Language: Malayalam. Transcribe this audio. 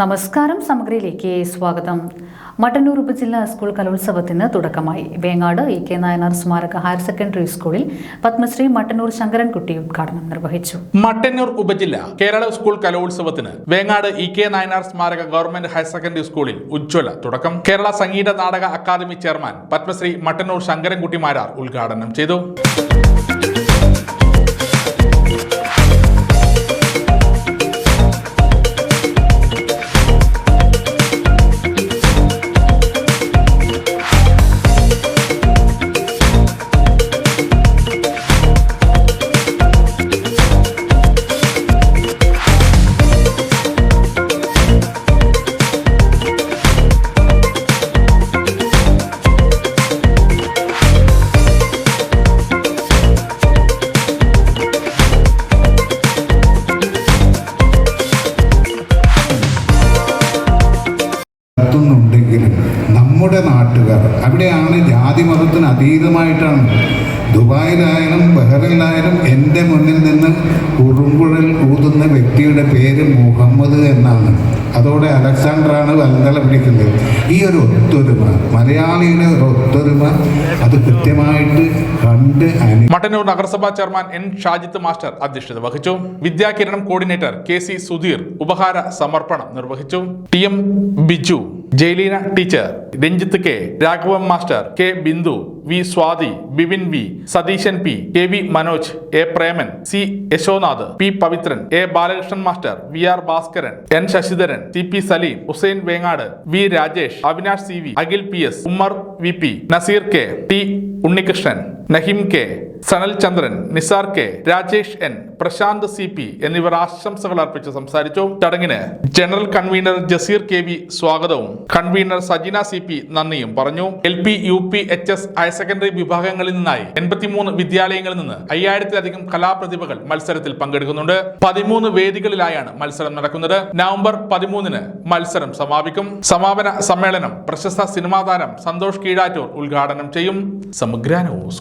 നമസ്കാരം സമഗ്രയിലേക്ക് സ്വാഗതം. മട്ടന്നൂർ ഉപജില്ലാ സ്കൂൾ കലോത്സവത്തിന് തുടക്കമായി. വേങ്ങാട് ഇ കെ നായനാർ സ്മാരക ഹയർ സെക്കൻഡറി സ്കൂളിൽ പത്മശ്രീ മട്ടന്നൂർ ശങ്കരൻകുട്ടി ഉദ്ഘാടനം നിർവഹിച്ചു. മട്ടന്നൂർ ഉപജില്ല കേരള സ്കൂൾ കലോത്സവത്തിന് വേങ്ങാട് ഇ കെ നായനാർ സ്മാരക ഗവൺമെന്റ് ഹയർ സെക്കൻഡറി സ്കൂളിൽ ഉജ്ജ്വല തുടക്കം. കേരള സംഗീത നാടക അക്കാദമി ചെയർമാൻ പത്മശ്രീ മട്ടന്നൂർ ശങ്കരൻകുട്ടി മാരാർ ഉദ്ഘാടനം ചെയ്തു. നടത്തുന്നുണ്ടെങ്കിലും നമ്മുടെ നാട്ടുകാർ അവിടെയാണ് ജാതി മതത്തിന് അതീതമായിട്ടാണ്. ദുബായിലായാലും ബഹ്റിനായാലും എന്റെ മുന്നിൽ നിന്ന് കുറുങ്കുഴൽ ഊതുന്ന വ്യക്തിയുടെ പേര് മുഹമ്മദ് എന്നാണ്. അതോടെ അലക്സാണ്ടറാണ് വന്നല പിടിക്കുന്നത്. ഈ ഒരു ഒത്തൊരുമ മലയാളിയുടെ ഒരു ഒത്തൊരുമ അത് കൃത്യമായിട്ട് കണ്ട് മട്ടന്നൂർ നഗരസഭാ ചെയർമാൻ എൻ ഷാജിത്ത് മാസ്റ്റർ അധ്യക്ഷത വഹിച്ചു. Vidyakiranam coordinator K C Sudheer ഉപഹാര സമർപ്പണം നിർവഹിച്ചു. T M Biju Jaileena teacher Ranjith K. Raghavan master K. Bindu V. Swathi Bipin V. Satheesan P. K. V. Manoj A. Preman C. Yashonath P. Pavithran A. Balakrishnan master V. R. Bhaskaran N. Sasidharan T P. Saleem Hussain Vengad V. Rajesh Avinash C. V. Akhil P. S. Ummer V. P. Naseer K. T. Unnikrishnan. Nahim K Sanal Chandran Nisar K Rajesh N Prashanth C P എന്നിവർ ആശംസകൾ അർപ്പിച്ച് സംസാരിച്ചു. ചടങ്ങിന് general convener Jaseer K V സ്വാഗതവും കൺവീനർ സജിന സി പി നന്ദിയും പറഞ്ഞു. L P U P H S higher secondary വിഭാഗങ്ങളിൽ നിന്നായി എൺപത്തിമൂന്ന് വിദ്യാലയങ്ങളിൽ നിന്ന് അയ്യായിരത്തിലധികം കലാപ്രതിഭകൾ മത്സരത്തിൽ പങ്കെടുക്കുന്നുണ്ട്. പതിമൂന്ന് വേദികളിലായാണ് മത്സരം നടക്കുന്നത്. നവംബർ പതിമൂന്നിന് മത്സരം സമാപിക്കും. സമാപന സമ്മേളനം പ്രശസ്ത സിനിമാ താരം സന്തോഷ് കീഴാറ്റൂർ ഉദ്ഘാടനം ചെയ്യും. സമഗ്ര ന്യൂസ്